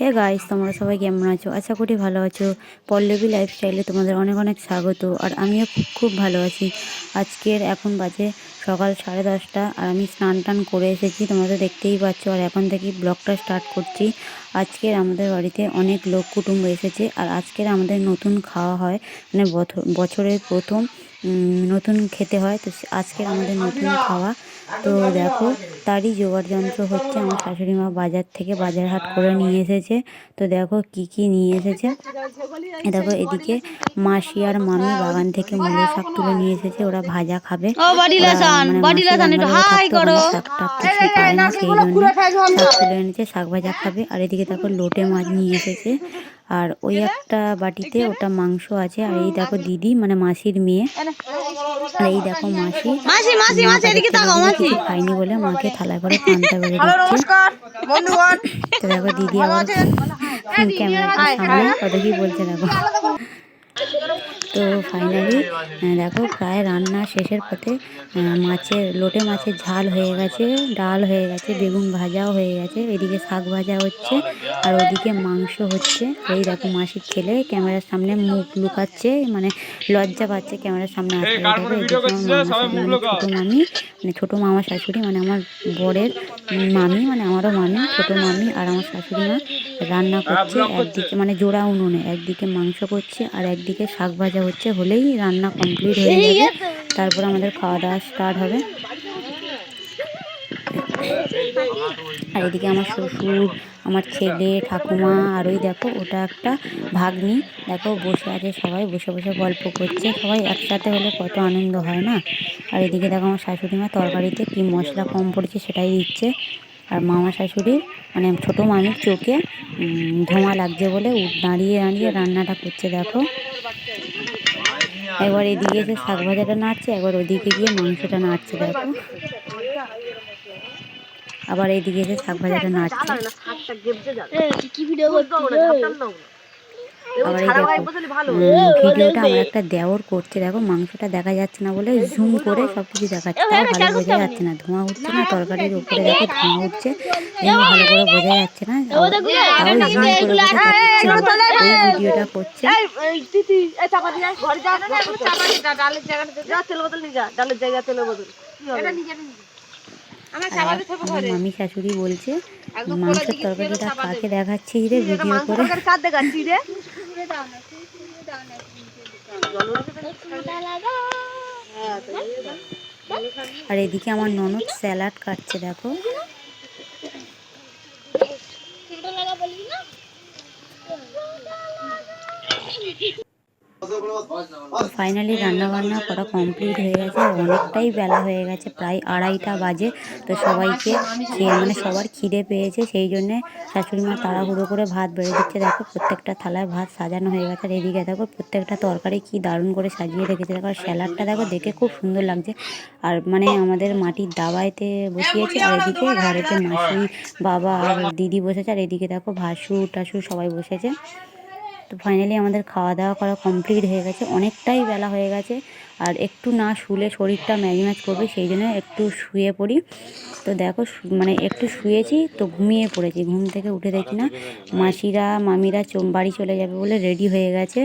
Hey guys তোমরা সবাই কেমন আছো? আশা করি ভালো আছো। পল্লবী লাইফস্টাইলে তোমাদের অনেক অনেক স্বাগত, আর আমিও খুব খুব ভালো আছি। আজকের এখন বাজে সকাল সাড়ে দশটা, আর আমি স্নান টান করে এসেছি, তোমরা তো দেখতেই পাচ্ছ, আর এখন থেকেই ব্লগটা স্টার্ট করছি। আজকের আমাদের বাড়িতে অনেক লোক কুটুম্ব এসেছে, আর আজকের আমাদের নতুন খাওয়া হয় মানে বছরের প্রথম নতুন খেতে হয়। তো আজকের আমাদের নতুন খাওয়া। তো দেখো তারই জোগাড় যন্ত্র হচ্ছে। আমার শাশুড়ি মা বাজার থেকে বাজার হাট করে নিয়ে এসেছে। তো দেখো কি কি নিয়ে এসেছে। দেখো এদিকে মাসি আর মামি বাগান থেকে মূলো শাক তুলে নিয়ে এসেছে। ওরা ভাজা খাবে। মানে বডি মাসি লোশন একটু বাঙালি হাই থাকতো, করো। ওখানে শাক টাক কিছুই পায় না সেই জন্য শাক তুলে এনেছে শাক ভাজা খাবে। আর এদিকে দেখো লোটে মাছ নিয়ে এসেছে। আর ওই একটা বাটিতে ওটা মাংস আছে আর এই দেখো দিদি মানে মাসির মেয়ে। আর। এই দেখো মাসি। মাসি মাসি মা মাসি এদিকে তাকাও মাসি। খাইনি বলে মাকে থালা করে পান্তা বেড়ে দিচ্ছে। নমস্কার বন্ধুগণ। তো দেখো দিদি আবার ক্যামেরা সামনে কত কি বলছে দেখো। তো ফাইনালি দেখো প্রায় রান্না শেষের পথে মাছের লোটে মাছের ঝাল হয়ে গেছে ডাল হয়ে গেছে বেগুন ভাজাও হয়ে গেছে এদিকে শাক ভাজা হচ্ছে আর ওদিকে মাংস হচ্ছে। এই দেখো মাসির ছেলে ক্যামেরার সামনে মুখ লুকাচ্ছে মানে লজ্জা পাচ্ছে ক্যামেরার সামনে মানে ছোটো মামি মানে ছোটো মামা শাশুড়ি মানে আমার বরের মামি মানে আমারও মামি ছোটো মামি আর আমার শাশুড়ি মা রান্না করছে। একদিকে মানে জোড়া উনুনে একদিকে মাংস করছে আর একদিকে শাক ভাজা হচ্ছে, হলেই রান্না কমপ্লিট হয়ে যাবে। তারপর আমাদের খাওয়া দাওয়া স্টার্ট হবে। আর এদিকে আমার শ্বশুর, আমার ছেলে, ঠাকুমা, আর ওই দেখো, ওটা একটা ভাগ্নি। দেখো, বসে আছে সবাই, বসে বসে গল্প করছে। সবাই একসাথে হলে কত আনন্দ হয় না? আর এদিকে দেখো, আমার শাশুড়ি মা তরকারিতে কি মশলা কম পড়েছে সেটাই দিচ্ছে। আর মামা শাশুড়ির মানে ছোটো মামির চোখে ধোঁয়া লাগছে বলে দাঁড়িয়ে দাঁড়িয়ে রান্নাটা করছে, দেখো। একবার এদিকে এসে শাক ভাজাটা নাড়ছে একবার ওদিকে গিয়ে মাংসটা নাড়ছে দেখো। আবার এদিকে এসে শাক ভাজাটা নাড়ছে। আবার ভিডিওটা আমার একটা দেওর করছে দেখো মাংসটা দেখা যাচ্ছে না বলে জুম করে সব কিছু দেখাচ্ছে ভালো বোঝা যাচ্ছে না ধোঁয়া উঠছে না তরকারির উপরে দেখো ধোঁয়া উঠছে। ভালো করে বোঝা যাচ্ছে না তাও জুম করে করে দেখাচ্ছে ওই ভিডিওটা করছে। মামি শাশুড়ি বলছে মাংসের তরকারিটা কাকে দেখাচ্ছিস রে ভিডিও করে? আর এদিকে আমার ননদ স্যালাড কাটছে দেখো। ফাইনালি রান্না বান্না করা কমপ্লিট হয়ে গেছে। অনেকটাই বেলা হয়ে গেছে, প্রায় আড়াইটা বাজে। তো সবাইকে খেয়ে মানে সবার খিদে পেয়েছে, সেই জন্যে শাশুড়ি মা তাড়াহুড়ো করে ভাত বেড়ে দিচ্ছে। দেখো, প্রত্যেকটা থালায় ভাত সাজানো হয়ে গেছে। আর এদিকে দেখো, প্রত্যেকটা তরকারি কি দারুণ করে সাজিয়ে রেখেছে। দেখো, আর স্যালাডটা দেখো, দেখে খুব সুন্দর লাগছে। আর মানে আমাদের মাটির দাবাইতে বসিয়েছে, আর এদিকে ঘরেতে মাসি, বাবা আর দিদি বসেছে। আর এদিকে দেখো, ভাসু, টাসু সবাই বসেছে। তো ফাইনালি আমাদের খাওয়া দাওয়া করা কমপ্লিট হয়ে গেছে। অনেকটাই বেলা হয়ে গেছে। আর একটু না শুলে শরীরটা ম্যাজ ম্যাজ করবে, সেই জন্য একটু শুয়ে পড়ি। তো দেখো মানে একটু শুয়েছি তো ঘুমিয়ে পড়েছি। ঘুম থেকে উঠে দেখি না, মাসিরা, মামিরা বাড়ি চলে যাবে বলে রেডি হয়ে গেছে।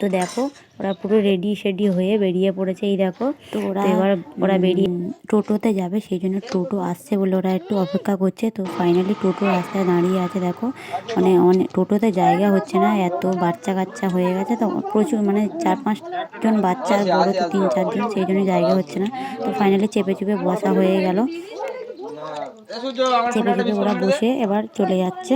তো দেখো ওরা পুরো রেডি শেডি হয়ে বেরিয়ে পড়েছে এই দেখো। তো ওরা এবার ওরা বেরিয়ে টোটোতে যাবে সেই জন্য টোটো আসছে বলে ওরা একটু অপেক্ষা করছে। তো ফাইনালি টোটো রাস্তায় দাঁড়িয়ে আছে দেখো। মানে অনেক টোটোতে জায়গা হচ্ছে না এত বাচ্চা কাচ্চা হয়ে গেছে। তো প্রচুর মানে চার পাঁচজন বাচ্চা আর বড়ো তো তিন চারজন সেই জন্য জায়গা হচ্ছে না। তো ফাইনালি চেপে চেপে বসা হয়ে গেল। চেপে চেপে ওরা বসে এবার চলে যাচ্ছে।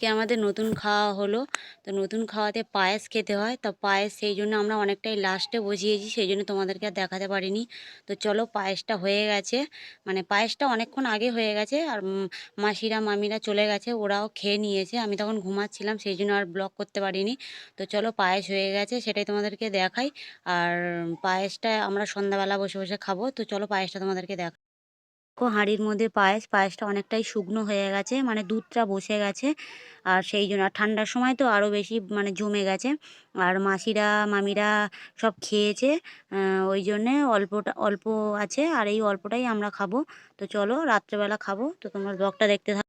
আজকে আমাদের নতুন খাওয়া হলো। তো নতুন খাওয়াতে পায়েস খেতে হয়। তো পায়েস সেই জন্য আমরা অনেকটাই লাস্টে বসিয়েছি সেই জন্য তোমাদেরকে আর দেখাতে পারিনি। তো চলো পায়েসটা হয়ে গেছে। মানে পায়েসটা অনেকক্ষণ আগে হয়ে গেছে আর মাসিরা, মামিরা চলে গেছে, ওরাও খেয়ে নিয়েছে। আমি তখন ঘুমাচ্ছিলাম, সেই জন্য আর ব্লগ করতে পারিনি। তো চলো পায়েস হয়ে গেছে, সেটাই তোমাদেরকে দেখাই। আর পায়েসটা আমরা সন্ধ্যাবেলা বসে বসে খাব। তো চলো পায়েসটা তোমাদেরকে দেখ দেখো হাঁড়ির মধ্যে পায়েস, পায়েসটা অনেকটাই শুকনো হয়ে গেছে মানে দুধটা বসে গেছে। আর সেই জন্য, আর ঠান্ডার সময় তো আরও বেশি মানে জমে গেছে। আর মাসিরা, মামিরা সব খেয়েছে ওই জন্যে অল্পটা, অল্প আছে, আর এই অল্পটাই আমরা খাব। তো চলো, রাত্রেবেলা খাব। তো তোমরা ব্লগটা দেখতে থাকো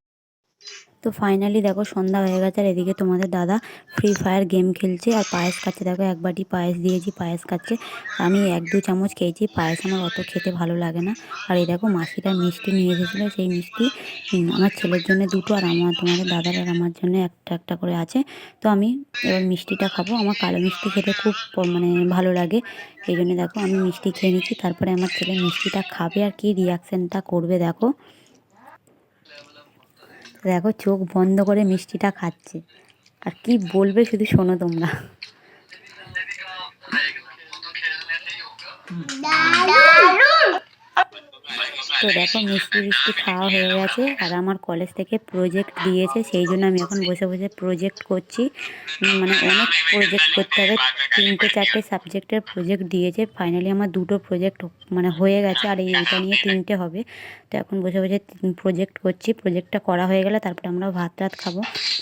তো ফাইনালি দেখো সন্ধ্যা হয়ে গেছে আর এদিকে তোমাদের দাদা ফ্রি ফায়ার গেম খেলছে আর পায়েস খাচ্ছে। দেখো এক বাটি পায়েস দিয়েছি, পায়েস খাচ্ছে। আমি এক দু চামচ খেয়েছি, পায়েস আমার অত খেতে ভালো লাগে না। আর এই দেখো মাসিটা মিষ্টি নিয়ে এসেছিল, সেই মিষ্টি আমার ছেলের জন্য দুটো আর আমার, তোমাদের দাদার আর আমার জন্য একটা একটা করে আছে। তো আমি এবার মিষ্টিটা খাব। আমার কালো মিষ্টি খেতে খুব মানে ভালো লাগে। এই জন্য দেখো আমি মিষ্টি খেয়ে নিচ্ছি, তারপরে আমার ছেলে মিষ্টিটা খাবে আর কি রিয়াকশানটা করবে দেখো। দেখো চোখ বন্ধ করে মিষ্টিটা খাচ্ছে। আর কি বলবে শুধু শোনো তোমরা। তো দেখো মিষ্টি মিষ্টি খাওয়া হয়ে গেছে। আর আমার কলেজ থেকে প্রজেক্ট দিয়েছে, সেই জন্য আমি এখন বসে বসে প্রজেক্ট করছি। মানে অনেক প্রজেক্ট করতে হবে। তিনটে চারটে সাবজেক্টের প্রজেক্ট দিয়েছে। ফাইনালি আমার দুটো প্রজেক্ট মানে হয়ে গেছে, আর এই এটা নিয়ে তিনটে হবে। তো এখন বসে বসে প্রজেক্ট করছি। প্রজেক্টটা করা হয়ে গেলে তারপরে আমরা ভাত টাত খাব।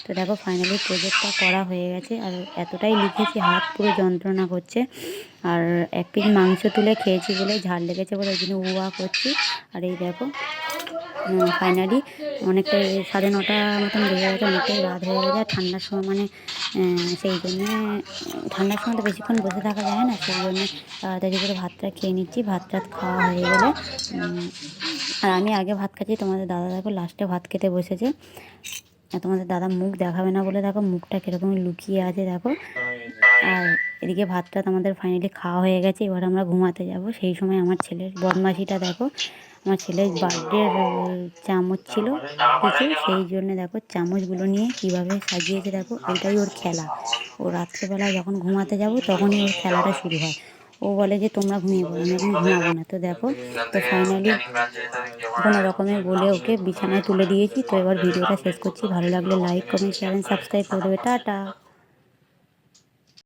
তো দেখো ফাইনালি প্রজেক্টটা করা হয়ে গেছে। আর এতটাই লিখেছি, হাত পুরো যন্ত্রণা করছে। আর এক পিস মাংস তুলে খেয়েছি বলে ঝাল লেগেছে বলে ওই জন্য উয়া করছি। আর এই দেখো ফাইনালি অনেকটাই সাড়ে নটা মতন বেজে গেছে, অনেকটাই রাত হয়ে গেছে। ঠান্ডার সময় মানে সেই জন্যে, ঠান্ডার সময় তো বেশিক্ষণ বসে থাকা যায় না, সেই জন্যে তাড়াতাড়ি করে ভাতটা খেয়ে নিচ্ছি। ভাত টাত খাওয়া হয়ে গেলে আর আমি আগে ভাত খাচ্ছি, তোমাদের দাদা দেখো লাস্টে ভাত খেতে বসেছে। তোমাদের দাদা মুখ দেখাবে না বলে দেখো মুখটা কীরকম লুকিয়ে আছে দেখো। আর এদিকে ভাতটা আমাদের ফাইনালি খাওয়া হয়ে গেছে, এবার আমরা ঘুমাতে যাব। সেই সময় আমার ছেলের বদমাশিটা দেখো, আমার ছেলের বার্থডে চামচ ছিল কিছু, সেই জন্য দেখো চামচগুলো নিয়ে কীভাবে সাজিয়েছে দেখো এটাই ওর খেলা। ও রাত্রেবেলা যখন ঘুমাতে যাব তখনই ওর খেলাটা শুরু হয়। ও বলে যে, তোমরা ঘুমিয়ে পড়ো, আমি এখন ঘুমাবো না। তো দেখো, তো ফাইনালি কোনো রকমের বলে ওকে বিছানায় তুলে দিয়েছি। তো এবার ভিডিওটা শেষ করছি। ভালো লাগলে লাইক কমেন্ট শেয়ার সাবস্ক্রাইব করে দেবে। টাটা!